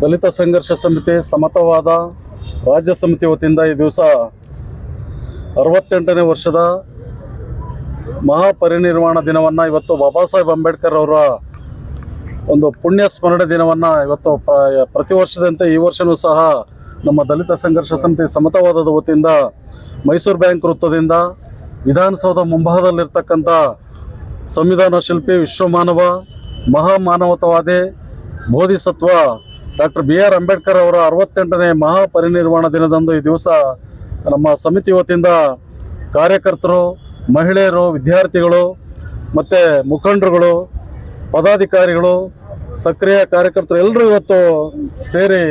ದಲಿತ ಸಂಘರ್ಷ ಸಮಿತಿ ಸಮತವಾದ ರಾಜ್ಯ ಸಮಿತಿ ವತಿಯಿಂದ ಈ ದಿವಸ ಅರವತ್ತೆಂಟನೇ ವರ್ಷದ ಮಹಾಪರಿನಿರ್ವಾಣ ದಿನವನ್ನು ಇವತ್ತು ಬಾಬಾ ಸಾಹೇಬ್ ಅಂಬೇಡ್ಕರ್ ಅವರ ಒಂದು ಪುಣ್ಯ ಸ್ಮರಣೆ ದಿನವನ್ನು ಇವತ್ತು ಪ್ರ- ಪ್ರತಿ ವರ್ಷದಂತೆ ಈ ವರ್ಷವೂ ಸಹ ನಮ್ಮ ದಲಿತ ಸಂಘರ್ಷ ಸಮಿತಿ ಸಮತವಾದದ ವತಿಯಿಂದ ಮೈಸೂರು ಬ್ಯಾಂಕ್ ವೃತ್ತದಿಂದ ವಿಧಾನಸೌಧ ಮುಂಭಾಗದಲ್ಲಿರ್ತಕ್ಕಂಥ ಸಂವಿಧಾನ ಶಿಲ್ಪಿ ವಿಶ್ವಮಾನವ ಮಹಾಮಾನವತವಾದಿ ಬೋಧಿಸತ್ವ ಡಾಕ್ಟರ್ ಬಿ ಆರ್ ಅಂಬೇಡ್ಕರ್ ಅವರ ಅರವತ್ತೆಂಟನೇ ಮಹಾಪರಿನಿರ್ವಾಣ ದಿನದಂದು ಈ ದಿವಸ ನಮ್ಮ ಸಮಿತಿ ವತಿಯಿಂದ ಕಾರ್ಯಕರ್ತರು, ಮಹಿಳೆಯರು, ವಿದ್ಯಾರ್ಥಿಗಳು ಮತ್ತು ಮುಖಂಡರುಗಳು, ಪದಾಧಿಕಾರಿಗಳು, ಸಕ್ರಿಯ ಕಾರ್ಯಕರ್ತರು ಎಲ್ಲರೂ ಇವತ್ತು ಸೇರಿ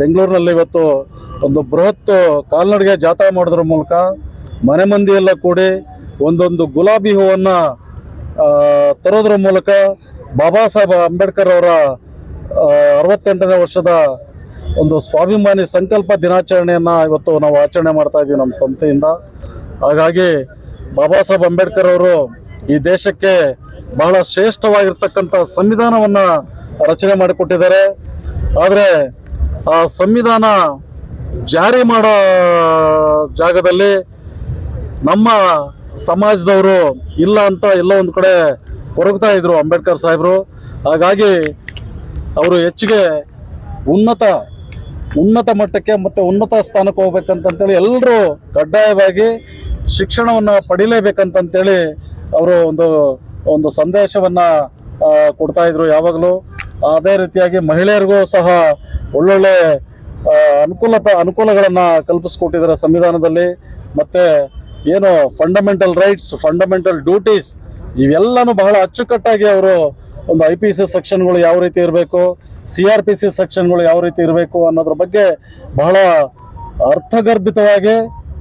ಬೆಂಗಳೂರಿನಲ್ಲಿ ಇವತ್ತು ಒಂದು ಬೃಹತ್ ಕಾಲ್ನಡಿಗೆ ಜಾಥಾ ಮಾಡೋದ್ರ ಮೂಲಕ ಮನೆ ಮಂದಿಯೆಲ್ಲ ಕೂಡಿ ಒಂದೊಂದು ಗುಲಾಬಿ ಹೂವನ್ನು ತರೋದ್ರ ಮೂಲಕ ಬಾಬಾ ಸಾಹೇಬ್ ಅಂಬೇಡ್ಕರ್ ಅವರ ಅರವತ್ತೆಂಟನೇ ವರ್ಷದ ಒಂದು ಸ್ವಾಭಿಮಾನಿ ಸಂಕಲ್ಪ ದಿನಾಚರಣೆಯನ್ನು ಇವತ್ತು ನಾವು ಆಚರಣೆ ಮಾಡ್ತಾ ಇದ್ದೀವಿ ನಮ್ಮ ಸಂಸ್ಥೆಯಿಂದ. ಹಾಗಾಗಿ ಬಾಬಾ ಸಾಹೇಬ್ ಅಂಬೇಡ್ಕರ್ ಅವರು ಈ ದೇಶಕ್ಕೆ ಬಹಳ ಶ್ರೇಷ್ಠವಾಗಿರ್ತಕ್ಕಂಥ ಸಂವಿಧಾನವನ್ನು ರಚನೆ ಮಾಡಿಕೊಟ್ಟಿದ್ದಾರೆ. ಆದರೆ ಆ ಸಂವಿಧಾನ ಜಾರಿ ಮಾಡೋ ಜಾಗದಲ್ಲಿ ನಮ್ಮ ಸಮಾಜದವರು ಇಲ್ಲ ಅಂತ ಎಲ್ಲ ಒಂದು ಕಡೆ ಕೊರಗ್ತಾ ಇದ್ರು ಅಂಬೇಡ್ಕರ್ ಸಾಹೇಬರು. ಹಾಗಾಗಿ ಅವರು ಹೆಚ್ಚಿಗೆ ಉನ್ನತ ಉನ್ನತ ಮಟ್ಟಕ್ಕೆ ಮತ್ತು ಉನ್ನತ ಸ್ಥಾನಕ್ಕೆ ಹೋಗ್ಬೇಕಂತಂತೇಳಿ ಎಲ್ಲರೂ ಕಡ್ಡಾಯವಾಗಿ ಶಿಕ್ಷಣವನ್ನು ಪಡಿಲೇಬೇಕಂತಂತೇಳಿ ಅವರು ಒಂದು ಒಂದು ಸಂದೇಶವನ್ನು ಕೊಡ್ತಾ ಇದ್ರು ಯಾವಾಗಲೂ. ಅದೇ ರೀತಿಯಾಗಿ ಮಹಿಳೆಯರಿಗೂ ಸಹ ಒಳ್ಳೊಳ್ಳೆ ಅನುಕೂಲತ, ಅನುಕೂಲಗಳನ್ನು ಕಲ್ಪಿಸ್ಕೊಟ್ಟಿದ್ದಾರೆ ಸಂವಿಧಾನದಲ್ಲಿ. ಮತ್ತು ಏನು ಫಂಡಮೆಂಟಲ್ ರೈಟ್ಸ್ ಫಂಡಮೆಂಟಲ್ ಡ್ಯೂಟೀಸ್ ಇವೆಲ್ಲನೂ ಬಹಳ ಅಚ್ಚುಕಟ್ಟಾಗಿ ಅವರು ಒಂದು ಐ ಪಿ ಸಿ ಸೆಕ್ಷನ್ಗಳು ಯಾವ ರೀತಿ ಇರಬೇಕು ಸಿ ಆರ್ ಪಿ ಸಿ ಸೆಕ್ಷನ್ಗಳು ಯಾವ ರೀತಿ ಇರಬೇಕು ಅನ್ನೋದ್ರ ಬಗ್ಗೆ ಬಹಳ ಅರ್ಥಗರ್ಭಿತವಾಗಿ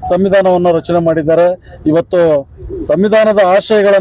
ಸಂವಿಧಾನವನ್ನು ರಚನೆ ಮಾಡಿದ್ದಾರೆ. ಇವತ್ತು ಸಂವಿಧಾನದ ಆಶಯಗಳನ್ನು